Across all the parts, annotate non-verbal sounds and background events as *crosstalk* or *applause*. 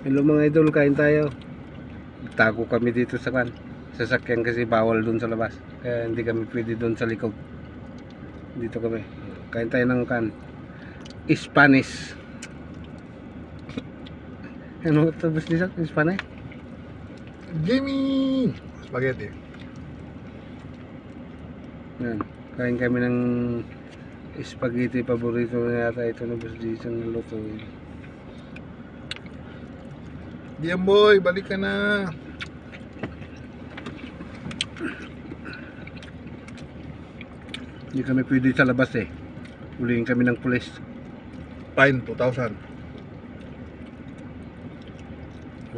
Hello mga idol, kain tayo. Tago kami dito sa kan. Sasakyan kasi bawal doon sa labas. Kaya hindi kami pwede doon sa likod. Dito kami. Kain tayo ng kan. Spanish. *coughs* Ano ito bus nila? Spanish? Jimmy! Spaghetti. Yan. Kain kami ng spaghetti paborito na yata ito na bus dito na luto. Diyan boy, balik ka na. Hindi kami pwede sa labas eh. Ulihin kami ng pulis. Fine, 2,000.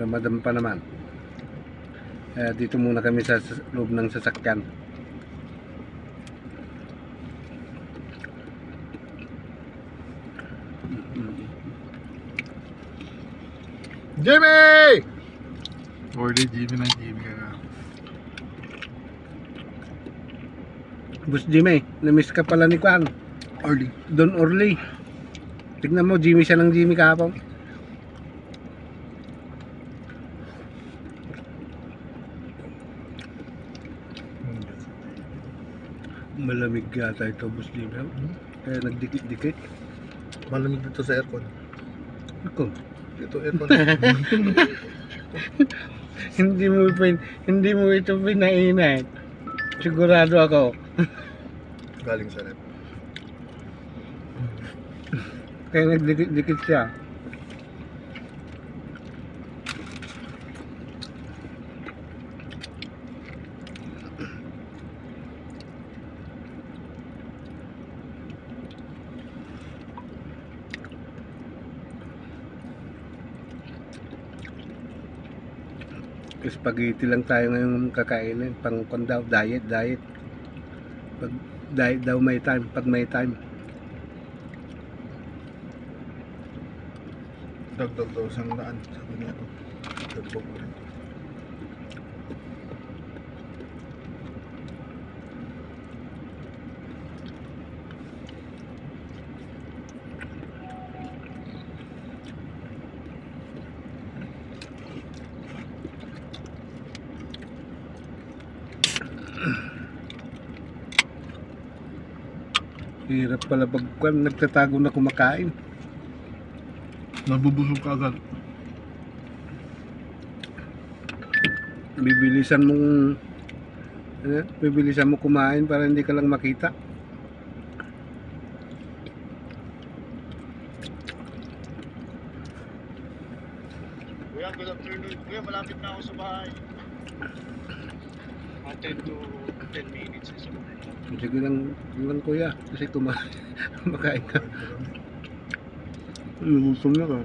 Ramadan pa naman. Kaya dito muna kami sa loob ng sasakyan. Jimmy! Order Jimmy ng Jimmy ka na. Bus Jimmy, na-miss ka pala ni Kwan. Orly. Don Orly. Tignan mo, Jimmy siya ng Jimmy kahapon. Malamig yata ito, Bus Jimmy. Kaya nagdikit-dikit. Malamig dito sa aircon. Ako, Dito aircon. *laughs* hindi mo pin, hindi mo ito pinainit. Sigurado ako. Galing sa rep. Kaya nagdikit-dikit siya. Spaghetti lang tayo ngayon kakainin. Pang daw, diet, diet. Pag diet daw may time, pag may time. Dagdag daw isang daan. Sabi niya to. Dagdag ko rin. Hirap pala pag kwan, nagtatago na kumakain. Nabubusog ka agad. Bibilisan mong ano, bibilisan mo kumain para hindi ka lang makita. Kuya, good afternoon. Kuya, malapit na ako sa bahay. 10 to 10 minutes is Sige lang, lang kuya, kasi kumain, *laughs* kumakain ka. Lulusom na ka.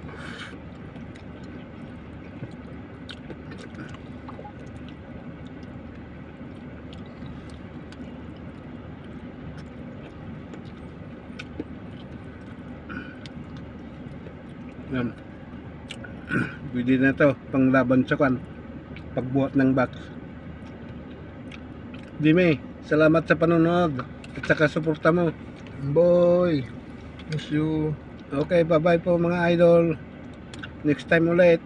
Yan. *clears throat* Pwede na to, panglaban sa kwan. Pagbuhat ng box. Jimmy, salamat sa panonood at saka suporta mo. Boy! Miss you. Okay, bye-bye po mga idol. Next time ulit.